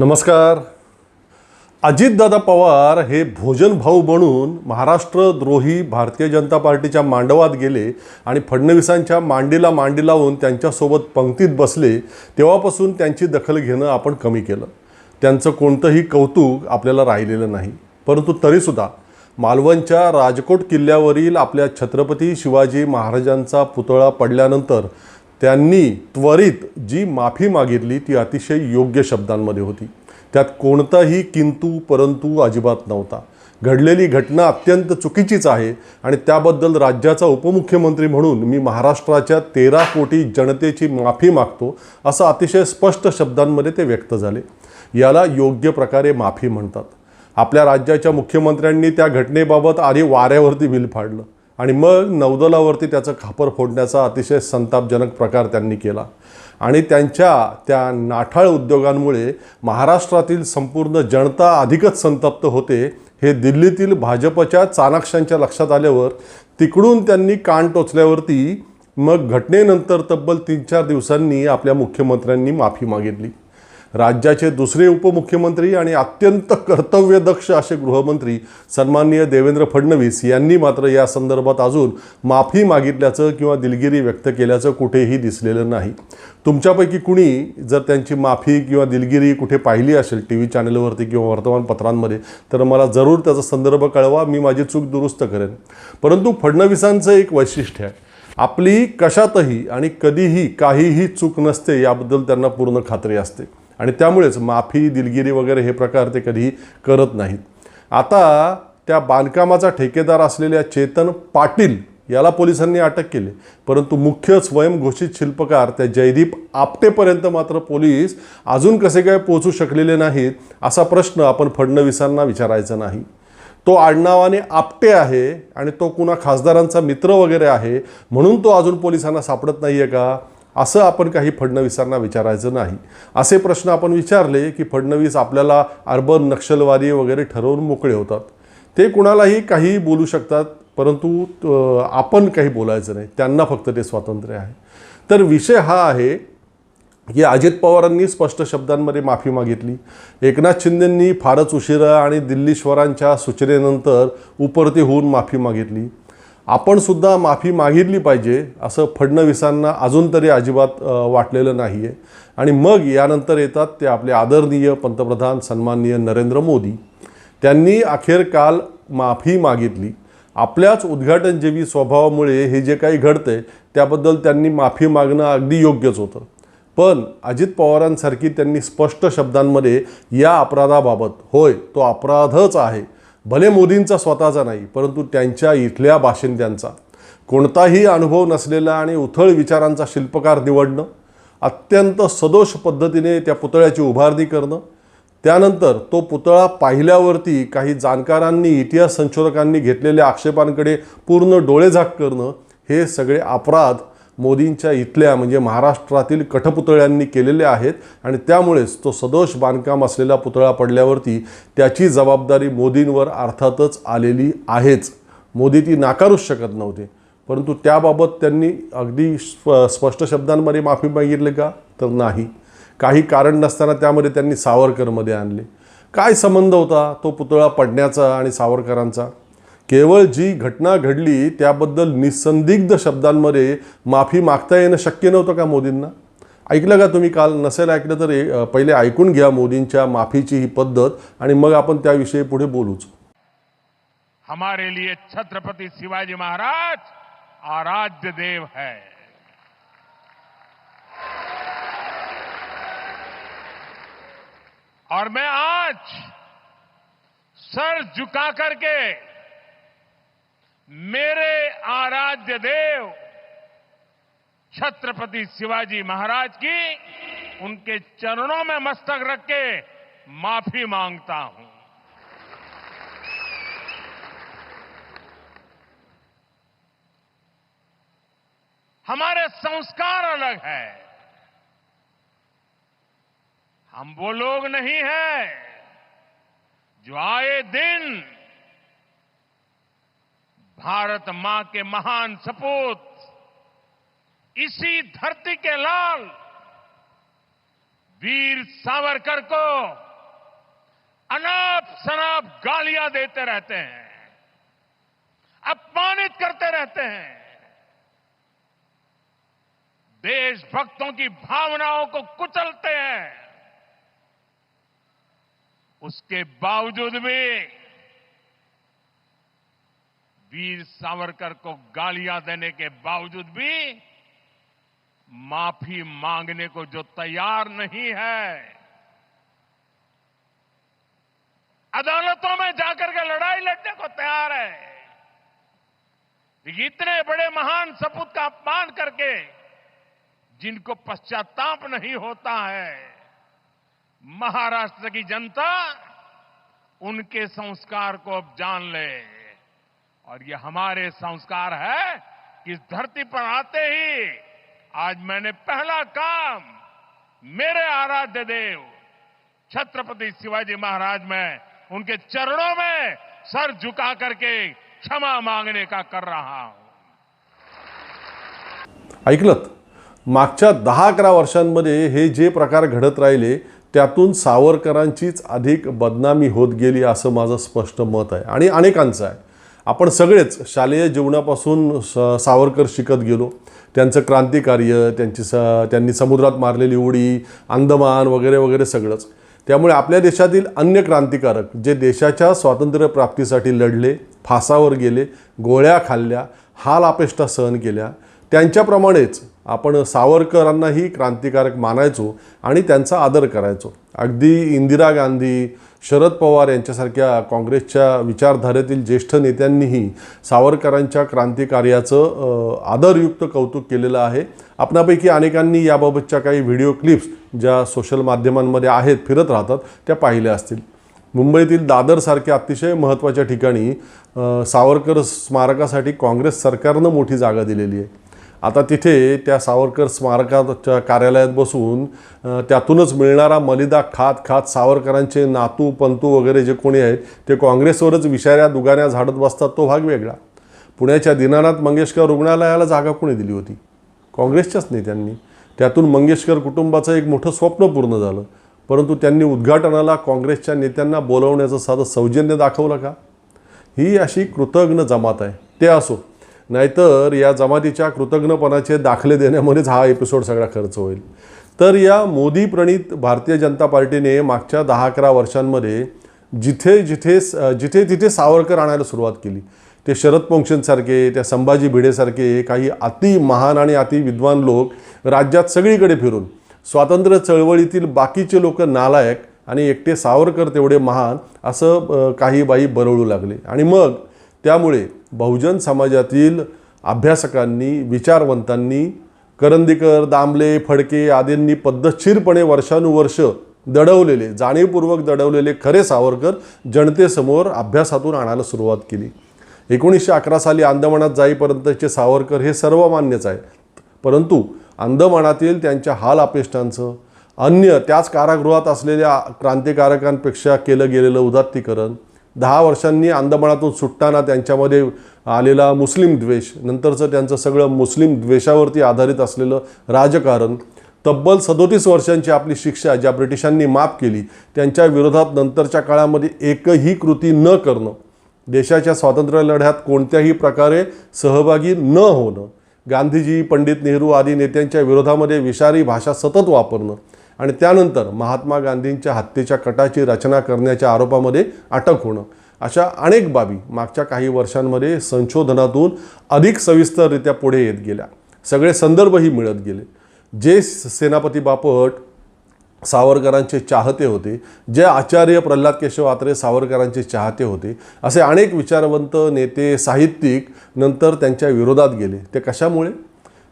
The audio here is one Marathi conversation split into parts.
नमस्कार. अजितदादा पवार हे भोजन भाऊ म्हणून महाराष्ट्रद्रोही भारतीय जनता पार्टीच्या मांडवात गेले आणि फडणवीसांच्या मांडीला मांडी लावून त्यांच्यासोबत पंक्तीत बसले तेव्हापासून त्यांची दखल घेणं आपण कमी केलं. त्यांचं कोणतंही कौतुक आपल्याला राहिलेलं नाही. परंतु तरीसुद्धा मालवणच्या राजकोट किल्ल्यावरील आपल्या छत्रपती शिवाजी महाराजांचा पुतळा पडल्यानंतर त्यांनी त्वरित जी माफी मागितली ती अतिशय योग्य शब्दांमध्ये होती. त्यात कोणताही किंतू परंतु अजिबात नव्हता. घडलेली घटना अत्यंत चुकीचीच आहे आणि त्याबद्दल राज्याचा उपमुख्यमंत्री म्हणून मी महाराष्ट्राच्या तेरा कोटी जनतेची माफी मागतो असं अतिशय स्पष्ट शब्दांमध्ये ते व्यक्त झाले. याला योग्य प्रकारे माफी म्हणतात. आपल्या राज्याच्या मुख्यमंत्र्यांनी त्या घटनेबाबत आधी वाऱ्यावरती बिल फाडलं. आणि मग नौदलावरती त्याचं खापर फोडण्याचा अतिशय संतापजनक प्रकार त्यांनी केला. आणि त्यांच्या त्या नाठाळ उद्योगांमुळे महाराष्ट्रातील संपूर्ण जनता अधिकच संतप्त होते. हे दिल्लीतील भाजपच्या चाणाक्षांच्या लक्षात आल्यावर तिकडून त्यांनी कान टोचल्यावरती मग घटनेनंतर तब्बल तीन चार दिवसांनी आपल्या मुख्यमंत्र्यांनी माफी मागितली. राज्याचे दुसरे उपमुख्यमंत्री आणि अत्यंत कर्तव्यदक्ष असे गृहमंत्री सन्माननीय देवेंद्र फडणवीस यांनी मात्र या संदर्भात अजून माफी मागितल्याचं किंवा दिलगिरी व्यक्त केल्याचं कुठेही दिसलेलं नाही. तुमच्यापैकी कुणी जर त्यांची माफी किंवा दिलगिरी कुठे पाहिली असेल टी व्ही चॅनलवरती किंवा वर्तमानपत्रांमध्ये तर मला जरूर त्याचा संदर्भ कळवा मी माझी चूक दुरुस्त करेन. परंतु फडणवीसांचं एक वैशिष्ट्य आहे. आपली कशातही आणि कधीही काहीही चूक नसते याबद्दल त्यांना पूर्ण खात्री असते. आणि त्यामुळेच माफी दिलगिरी वगैरे हे प्रकार ते कधीही करत नाहीत. आता त्या बांधकामाचा ठेकेदार असलेल्या चेतन पाटील याला पोलिसांनी अटक केली. परंतु मुख्य स्वयंघोषित शिल्पकार त्या जयदीप आपटेपर्यंत मात्र पोलीस अजून कसे काय पोहोचू शकलेले नाहीत असा प्रश्न आपण फडणवीसांना विचारायचा नाही. तो आडनावाने आपटे आहे आणि तो कुणा खासदारांचा मित्र वगैरे आहे म्हणून तो अजून पोलिसांना सापडत नाही आहे का? असं आपण काही फडणवीसांना विचारायचं नाही. असे प्रश्न आपण विचारले की फडणवीस आपल्याला अर्बन नक्षलवादी वगैरे ठरवून मोकळे होतात. ते कुणालाही काही बोलू शकतात परंतु आपण काही बोलायचं नाही. त्यांना फक्त ते स्वातंत्र्य आहे. तर विषय हा आहे की अजित पवारांनी स्पष्ट शब्दांमध्ये माफी मागितली. एकनाथ शिंदेंनी फारच उशिरा आणि दिल्लीश्वरांच्या सूचनेनंतर उपरती होऊन माफी मागितली. आपण सुद्धा माफी मागितली पाहिजे असं फडणवीसांना अजून तरी अजिबात वाटलेलं नाही आहे आणि मग यानंतर येतात ते आपले आदरणीय पंतप्रधान सन्माननीय नरेंद्र मोदी. त्यांनी अखेर काल माफी मागितली. आपल्याच उद्घाटनजेवी स्वभावामुळे हे जे काही घडतंय त्याबद्दल त्यांनी माफी मागणं अगदी योग्यच होतं. पण अजित पवारांसारखी त्यांनी स्पष्ट शब्दांमध्ये या अपराधाबाबत होय तो अपराधच आहे भले मोदींचा स्वतःचा नाही परंतु त्यांच्या इथल्या बाशिंद्यांचा कोणताही अनुभव नसलेला आणि उथळ विचारांचा शिल्पकार निवडणं अत्यंत सदोष पद्धतीने त्या पुतळ्याची उभारणी करणं त्यानंतर तो पुतळा पाहिल्यावरती काही जाणकारांनी इतिहास संशोधकांनी घेतलेल्या आक्षेपांकडे पूर्ण डोळेझाक करणं हे सगळे अपराध मोदींच्या इथल्या म्हणजे महाराष्ट्रातील कठपुतळ्यांनी केलेले आहेत आणि त्यामुळेच तो सदोष बांधकाम असलेला पुतळा पडल्यावरती त्याची जबाबदारी मोदींवर अर्थातच आलेली आहेच. मोदी ती नाकारूच शकत नव्हते. परंतु त्याबाबत त्यांनी अगदी स्प स्पष्ट शब्दांमध्ये माफी मागितली का? तर नाही. काही कारण नसताना त्यामध्ये त्यांनी सावरकरमध्ये आणले. काय संबंध होता तो पुतळा पडण्याचा आणि सावरकरांचा? केवळ जी घटना घडली त्याबद्दल निसंदिग्ध शब्दांमध्ये माफी मागता येणं शक्य नव्हतं का मोदींना? ऐकलं का तुम्ही काल? नसेल ऐकलं तर पहिले ऐकून घ्या मोदींच्या माफीची ही पद्धत आणि मग आपण त्याविषयी पुढे बोलूच. हमारे लिए छत्रपती शिवाजी महाराज आराध्य देव है। और मैं आज सर झुका करके मेरे आराध्य देव, छत्रपति शिवाजी महाराज की उनके चरणों में मस्तक रख के माफ़ी माँगता हूँ। हमारे संस्कार अलग है। हम वो लोग नहीं हैं जो आए दिन भारत माँ के महान सपूत, इसी धरती के लाल वीर सावरकर को अनाप शनाप गालियाँ देते रहते हैं, अपमानित करते रहते हैं। देशभक्तों की भावनाओं को कुचलते हैं। उसके बावजूद भी वीर सावरकर को गालियाँ देने के बावजूद भी माफ़ी मांगने को जो तैयार नहीं है, अदालतों में जाकर के लड़ाई लड़ने को तैयार है। इतने बड़े महान सपूत का अपमान करके जिनको पश्चाताप नहीं होता है, महाराष्ट्र की जनता उनके संस्कार को अब जान ले। और ये हमारे संस्कार है कि इस धरती पर आते ही आज मैंने पहला काम मेरे आराध्य देव छत्रपति शिवाजी महाराज में उनके चरणों में सर झुका करके क्षमा मांगने का कर रहा हूं। ऐकलत मागच्या दहा अकरा वर्षांमध्ये हे जे प्रकार घडत राहिले त्यातून सावरकरांचीच अधिक बदनामी होत गेली असं माझं स्पष्ट मत आहे. आणि अनेकांचं आहे. आपण सगळेच शालेय जीवनापासून स सावरकर शिकत गेलो. त्यांचं क्रांतिकार्य त्यांची स त्यांनी समुद्रात मारलेली उडी अंदमान वगैरे वगैरे सगळंच. त्यामुळे आपल्या देशातील अन्य क्रांतिकारक जे देशाच्या स्वातंत्र्यप्राप्तीसाठी लढले फासावर गेले गोळ्या खाल्ल्या हाल अपेष्टा सहन केल्या त्यांच्याप्रमाणेच आपण सावरकरांनाही क्रांतिकारक मानायचो आणि त्यांचा आदर करायचो. अगदी इंदिरा गांधी शरद पवार यांच्यासारख्या काँग्रेसच्या विचारधारेतील ज्येष्ठ नेत्यांनीही सावरकरांच्या क्रांतिकार्याचं आदरयुक्त कौतुक केलेलं आहे. आपणापैकी अनेकांनी याबाबतच्या काही व्हिडिओ क्लिप्स ज्या सोशल माध्यमांमध्ये आहेत फिरत राहतात त्या पाहिल्या असतील. मुंबईतील दादरसारख्या अतिशय महत्त्वाच्या ठिकाणी सावरकर स्मारकासाठी काँग्रेस सरकारनं मोठी जागा दिलेली आहे. आता तिथे त्या सावरकर स्मारकाच्या कार्यालयात बसून त्यातूनच मिळणारा मलिदा खात खात सावरकरांचे नातू पंतू वगैरे जे कोणी आहेत ते काँग्रेसवरच विषाऱ्या दुगाऱ्या झाडत बसतात तो भाग वेगळा. पुण्याच्या दीनानाथ मंगेशकर रुग्णालयाला जागा कोणी दिली होती? काँग्रेसच्याच नेत्यांनी. त्यातून मंगेशकर कुटुंबाचं एक मोठं स्वप्न पूर्ण झालं. परंतु त्यांनी उद्घाटनाला काँग्रेसच्या नेत्यांना बोलवण्याचं साधं सौजन्य दाखवलं का? ही अशी कृतज्ञ जमात आहे. ते असो. नाहीतर या जमातीच्या कृतज्ञपणाचे दाखले देण्यामध्येच हा एपिसोड सगळा खर्च होईल. तर या मोदी प्रणित भारतीय जनता पार्टीने मागच्या दहा अकरा वर्षांमध्ये जिथे जिथे जिथे तिथे सावरकर आणायला सुरुवात केली. ते शरद पोंक्षनसारखे त्या संभाजी भिडेसारखे काही अति महान आणि अति विद्वान लोक राज्यात सगळीकडे फिरून स्वातंत्र्य चळवळीतील बाकीचे लोक नालायक आणि एकटे सावरकर तेवढे महान असं काही बाई बरळू लागले. आणि मग त्यामुळे बहुजन समाजातील अभ्यासकांनी विचारवंतांनी करंदीकर दामले फडके आदींनी पद्धतशीरपणे वर्षानुवर्ष दडवलेले जाणीवपूर्वक दडवलेले खरे सावरकर जनतेसमोर अभ्यासातून आणायला सुरुवात केली. एकोणीसशे अकरा साली अंदमानात जाईपर्यंतचे सावरकर हे सर्वमान्यच आहे परंतु अंदमानातील त्यांच्या हाल अपेष्टांचं अन्य त्याच कारागृहात असलेल्या क्रांतिकारकांपेक्षा केलं गेलेलं उदात्तीकरण दहा वर्षांनी अंदमानातून सुटताना त्यांच्यामध्ये आलेला मुस्लिम द्वेष नंतरचं त्यांचं सगळं मुस्लिम द्वेषावरती आधारित असलेलं राजकारण तब्बल सदोतीस वर्षांची आपली शिक्षा ज्या ब्रिटिशांनी माफ केली त्यांच्या विरोधात नंतरच्या काळामध्ये एकही कृती न करणं देशाच्या स्वातंत्र्य लढ्यात कोणत्याही प्रकारे सहभागी न होणं गांधीजी पंडित नेहरू आदी नेत्यांच्या विरोधामध्ये विषारी भाषा सतत वापरणं आणि त्यानंतर महात्मा गांधींच्या हत्येच्या कटाची रचना करण्याच्या आरोपामध्ये अटक होणं. अशा अनेक बाबी मागच्या काही वर्षांमध्ये संशोधनातून अधिक सविस्तररित्या पुढे येत गेल्या. सगळे संदर्भही मिळत गेले. जे सेनापती बापट सावरकरांचे चाहते होते जे आचार्य प्रल्हाद केशव आत्रे सावरकरांचे चाहते होते असे अनेक विचारवंत नेते साहित्यिक नंतर त्यांच्या विरोधात गेले. ते कशामुळे?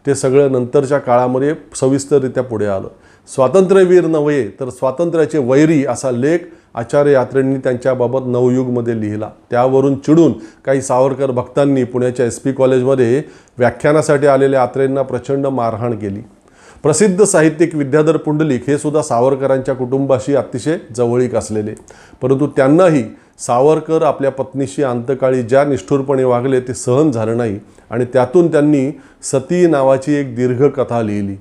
ते सगळं नंतरच्या काळामध्ये सविस्तररित्या पुढे आलं. स्वातंत्र्यवीर नव्हे तर स्वातंत्र्याचे वैरी असा लेख आचार्य यात्रेंनी त्यांच्याबाबत नवयुगमध्ये लिहिला. त्यावरून चिडून काही सावरकर भक्तांनी पुण्याच्या एस पी कॉलेजमध्ये व्याख्यानासाठी आलेल्या यात्रेंना प्रचंड मारहाण केली. प्रसिद्ध साहित्यिक विद्याधर पुंडलिक हे सुद्धा सावरकरांच्या कुटुंबाशी अतिशय जवळीक असलेले. परंतु त्यांनाही सावरकर आपल्या पत्नीशी अंतकाळी ज्या निष्ठुरपणे वागले ते सहन झालं नाही आणि त्यातून त्यांनी सती नावाची एक दीर्घ कथा लिहिली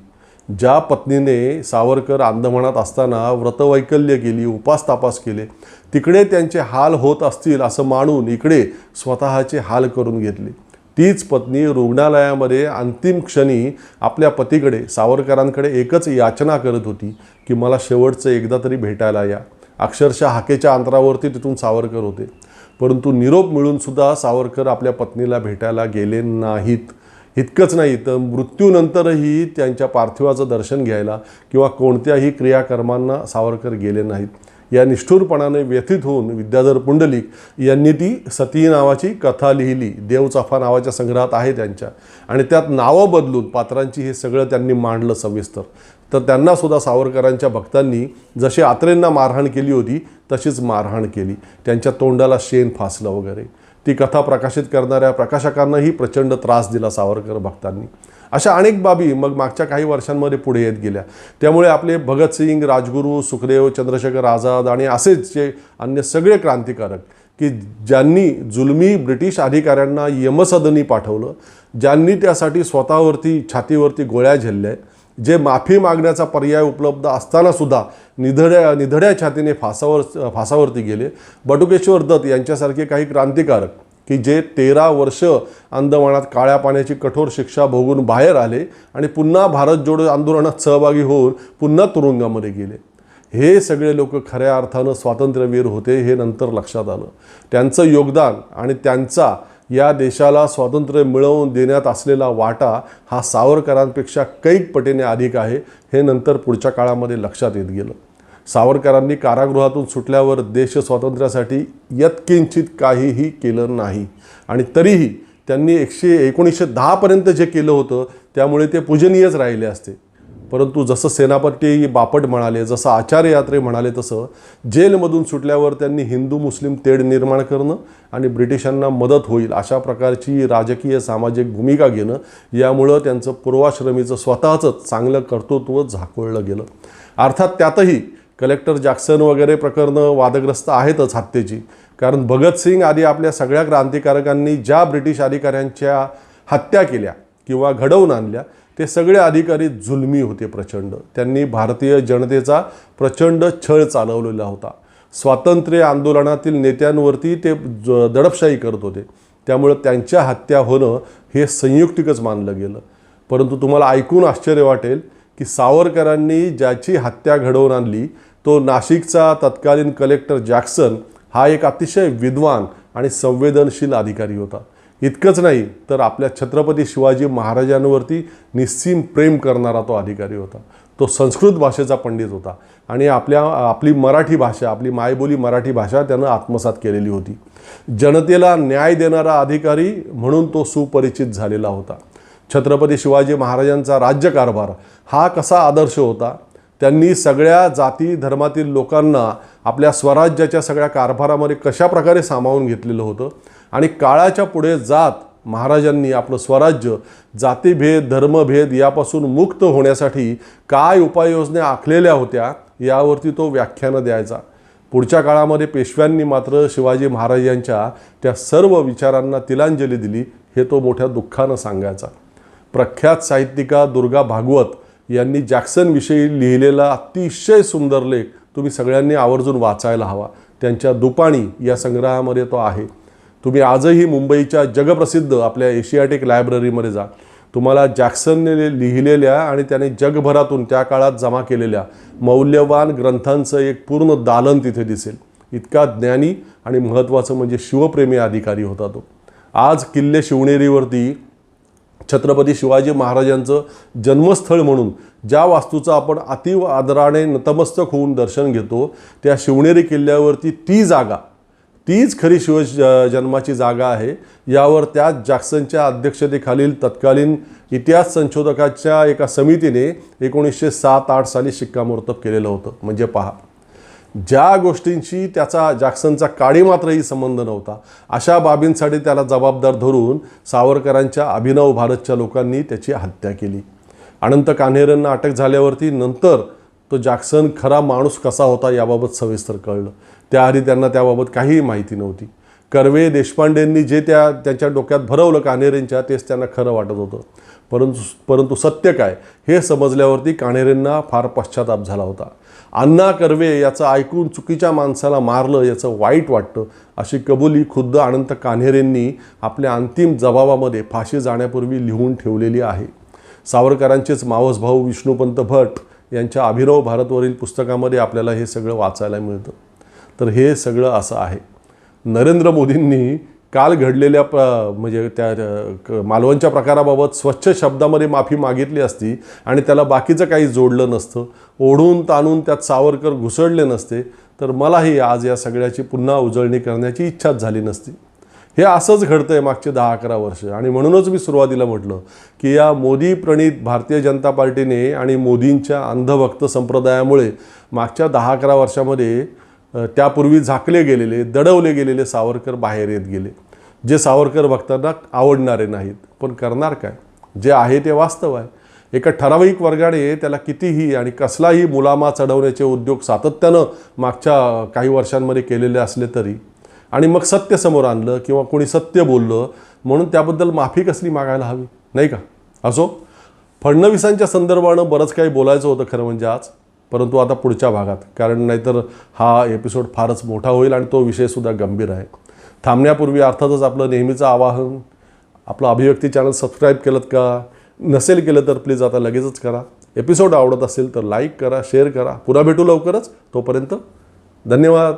ज्या पत्नीने सावरकर अंदमानात असताना व्रतवैकल्य केली उपास तापास केले. तिकडे त्यांचे हाल होत असतील असं मानून इकडे स्वतःचे हाल करून घेतले. तीच पत्नी रुग्णालयामध्ये अंतिम क्षणी आपल्या पतीकडे सावरकरांकडे एकच याचना करत होती की मला शेवटचं एकदा तरी भेटायला या. अक्षरशः हाकेच्या अंतरावरती तिथून सावरकर होते. परंतु निरोप मिळूनसुद्धा सावरकर आपल्या पत्नीला भेटायला गेले नाहीत. इतकंच नाही तर मृत्यूनंतरही त्यांच्या पार्थिवाचं दर्शन घ्यायला किंवा कोणत्याही क्रियाकर्मांना सावरकर गेले नाहीत. या निष्ठुरपणाने व्यथित होऊन विद्याधर पुंडलिक यांनी ती सती नावाची कथा लिहिली. देवचाफा नावाच्या संग्रहात आहे त्यांच्या. आणि त्यात नावं बदलून पात्रांची हे सगळं त्यांनी मांडलं सविस्तर. तर त्यांनासुद्धा सावरकरांच्या भक्तांनी जशी आत्रेंना मारहाण केली होती तशीच मारहाण केली. त्यांच्या तोंडाला शेण फासलं वगैरे. ती कथा प्रकाशित करणाऱ्या प्रकाशकांनाही प्रचंड त्रास दिला सावरकर भक्तांनी. अशा अनेक बाबी मग मागच्या काही वर्षांमध्ये पुढे येत गेल्या. त्यामुळे आपले भगतसिंग राजगुरू सुखदेव चंद्रशेखर आझाद आणि असेच जे अन्य सगळे क्रांतिकारक की ज्यांनी जुलमी ब्रिटिश अधिकाऱ्यांना यमसदनी पाठवलं ज्यांनी त्यासाठी स्वतःवरती छातीवरती गोळ्या झेलल्या जे माफी मागण्याचा पर्याय उपलब्ध असतानासुद्धा निधड्या निधड्या छातीने फासावर फासावरती गेले. बटुकेश्वर दत्त यांच्यासारखे काही क्रांतिकारक की जे तेरा वर्ष अंदमानात काळ्या पाण्याची कठोर शिक्षा भोगून बाहेर आले आणि पुन्हा भारत जोडो आंदोलनात सहभागी होऊन पुन्हा तुरुंगामध्ये गेले. हे सगळे लोक खऱ्या अर्थानं स्वातंत्र्यवीर होते हे नंतर लक्षात आलं. त्यांचं योगदान आणि त्यांचा या देशाला स्वातंत्र्य मिळवून देण्यात असलेला वाटा हा सावरकरांपेक्षा कैक पटीने अधिक आहे हे नंतर पुढच्या काळामध्ये लक्षात येत गेलं. सावरकरांनी कारागृहातून सुटल्यावर देश स्वातंत्र्यासाठी यत्किंचित काहीही केलं नाही. आणि तरीही त्यांनी एकशे एकोणीसशे दहापर्यंत जे केलं होतं त्यामुळे ते पूजनीयच राहिले असते. परंतु जसं सेनापती बापट म्हणाले जसं आचार्य यात्रे म्हणाले तसं जेलमधून सुटल्यावर त्यांनी हिंदू मुस्लिम तेढ निर्माण करणं आणि ब्रिटिशांना मदत होईल अशा प्रकारची राजकीय सामाजिक भूमिका घेणं यामुळं त्यांचं पूर्वाश्रमीचं स्वतःचंच चांगलं कर्तृत्व झाकोळलं गेलं. अर्थात त्यातही कलेक्टर जॅक्सन वगैरे प्रकरणं वादग्रस्त आहेतच हत्येची. कारण भगतसिंग आदी आपल्या सगळ्या क्रांतिकारकांनी ज्या ब्रिटिश अधिकाऱ्यांच्या हत्या केल्या किंवा घडवून आणल्या ते सगळे अधिकारी जुलमी होते प्रचंड. त्यांनी भारतीय जनतेचा प्रचंड छळ चालवलेला होता. स्वातंत्र्य आंदोलनातील नेत्यांवरती ते ज- दडपशाही करत होते. त्यामुळं त्यांच्या हत्या होणं हे संयुक्तिकच मानलं गेलं. परंतु तुम्हाला ऐकून आश्चर्य वाटेल की सावरकरांनी ज्याची हत्या घडवून आणली तो नाशिकचा तत्कालीन कलेक्टर जॅक्सन हा एक अतिशय विद्वान आणि संवेदनशील अधिकारी होता. इतकंच नाही तर आपल्या छत्रपती शिवाजी महाराजांवरती निस्सीम प्रेम करणारा तो अधिकारी होता. तो संस्कृत भाषेचा पंडित होता आणि आपल्या आपली मराठी भाषा आपली मायबोली मराठी भाषा त्यानं आत्मसात केलेली होती. जनतेला न्याय देणारा अधिकारी म्हणून तो सुपरिचित झालेला होता. छत्रपती शिवाजी महाराजांचा राज्यकारभार हा कसा आदर्श होता? त्यांनी सगळ्या जाती धर्मातील लोकांना आपल्या स्वराज्याच्या सगळ्या कारभारामध्ये कशाप्रकारे सामावून घेतलेलं होतं? आणि काळाच्या पुढे जात महाराजांनी आपलं स्वराज्य जातीभेद धर्मभेद यापासून मुक्त होण्यासाठी काय उपाययोजना आखलेल्या होत्या यावरती तो व्याख्यानं द्यायचा. पुढच्या काळामध्ये पेशव्यांनी मात्र शिवाजी महाराजांच्या त्या सर्व विचारांना तिलांजली दिली हे तो मोठ्या दुःखानं सांगायचा. प्रख्यात साहित्यिका दुर्गा भागवत यांनी जॅक्सनविषयी लिहिलेला अतिशय सुंदर लेख तुम्ही सगळ्यांनी आवर्जून वाचायला हवा. त्यांच्या दुपाणी या संग्रहामध्ये तो आहे. तुम्ही आजही मुंबईच्या जगप्रसिद्ध आपल्या एशियाटिक लायब्ररीमध्ये जा. तुम्हाला जॅक्सनने लिहिलेल्या आणि त्याने जगभरातून त्या काळात जमा केलेल्या मौल्यवान ग्रंथांचं एक पूर्ण दालन तिथे दिसेल. इतका ज्ञानी आणि महत्त्वाचं म्हणजे शिवप्रेमी अधिकारी होता तो. आज किल्ले शिवनेरीवरती छत्रपती शिवाजी महाराजांचं जन्मस्थळ म्हणून ज्या वास्तूचं आपण अतिव आदराने नतमस्तक होऊन दर्शन घेतो त्या शिवनेरी किल्ल्यावरती ती जागा तीच खरी शिव जन्माची जागा आहे. यावर त्या जॅक्सनच्या अध्यक्षतेखालील तत्कालीन इतिहास संशोधकाच्या एका समितीने एकोणीसशे सात आठ साली शिक्कामोर्तब केलेलं होतं. म्हणजे पहा ज्या गोष्टींशी त्याचा जॅक्सनचा काडीमात्रही संबंध नव्हता अशा बाबींसाठी त्याला जबाबदार धरून सावरकरांच्या अभिनव भारतच्या लोकांनी त्याची हत्या केली. अनंत कान्हेरांना अटक झाल्यावरती नंतर तो जॅक्सन खरा माणूस कसा होता याबाबत सविस्तर कळलं. त्याआधी त्यांना त्याबाबत काहीही माहिती नव्हती. कर्वे देशपांडेंनी जे त्या त्यांच्या डोक्यात भरवलं कान्हेरेंच्या तेच त्यांना खरं वाटत होतं. परंतु परंतु सत्य काय? हे समजल्यावरती कान्हेरेंना फार पश्चाताप झाला होता. अण्णा कर्वे याचं ऐकून चुकीच्या माणसाला मारलं याचं वाईट वाटतं अशी कबुली खुद्द अनंत कान्हेरेंनी आपल्या अंतिम जबाबामध्ये फाशी जाण्यापूर्वी लिहून ठेवलेली आहे. सावरकरांचेच मावस भाऊ विष्णुपंत भट यांच्या अभिनव भारतवरील पुस्तकामध्ये आपल्याला हे सगळं वाचायला मिळतं. तर हे सगळं असं आहे. नरेंद्र मोदींनी काल घडलेल्या प्र म्हणजे त्या मालवणच्या प्रकाराबाबत स्वच्छ शब्दामध्ये माफी मागितली असती आणि त्याला बाकीचं काही जोडलं नसतं. ओढून ताणून त्यात सावरकर घुसळले नसते. तर मलाही आज या सगळ्याची पुन्हा उजळणी करण्याची इच्छाच झाली नसती. हे असंच घडतं आहे मागचे दहा अकरा वर्ष. आणि म्हणूनच मी सुरुवातीला म्हटलं की या मोदी प्रणित भारतीय जनता पार्टीने आणि मोदींच्या अंधभक्त संप्रदायामुळे मागच्या दहा अकरा वर्षामध्ये त्यापूर्वी झाकले गेलेले दडवले गेलेले सावरकर बाहेर येत गेले. जे सावरकर भक्तांना आवडणारे नाहीत. पण करणार काय? जे आहे ते वास्तव आहे. एका ठराविक वर्गाने त्याला कितीही आणि कसलाही मुलामा चढवण्याचे उद्योग सातत्यानं मागच्या काही वर्षांमध्ये केलेले असले तरी आणि मग सत्य समोर आणलं किंवा कोणी सत्य बोललं म्हणून त्याबद्दल माफी कसली मागायला हवी? नाही का? असो? फडणवीसांच्या संदर्भानं बरंच काही बोलायचं होतं खरं म्हणजे आज. परंतु आता पुढच्या भागात कारण नाहीतर हा एपिसोड फारच मोठा होईल आणि तो विषयसुद्धा गंभीर आहे. थांबण्यापूर्वी अर्थातच आपलं नेहमीचं आवाहन आपलं अभिव्यक्ती चॅनल सबस्क्राईब केलं का नसेल केलं तर प्लीज आता लगेचच करा. एपिसोड आवडत असेल तर लाईक करा शेअर करा. पुन्हा भेटू लवकरच. तोपर्यंत धन्यवाद.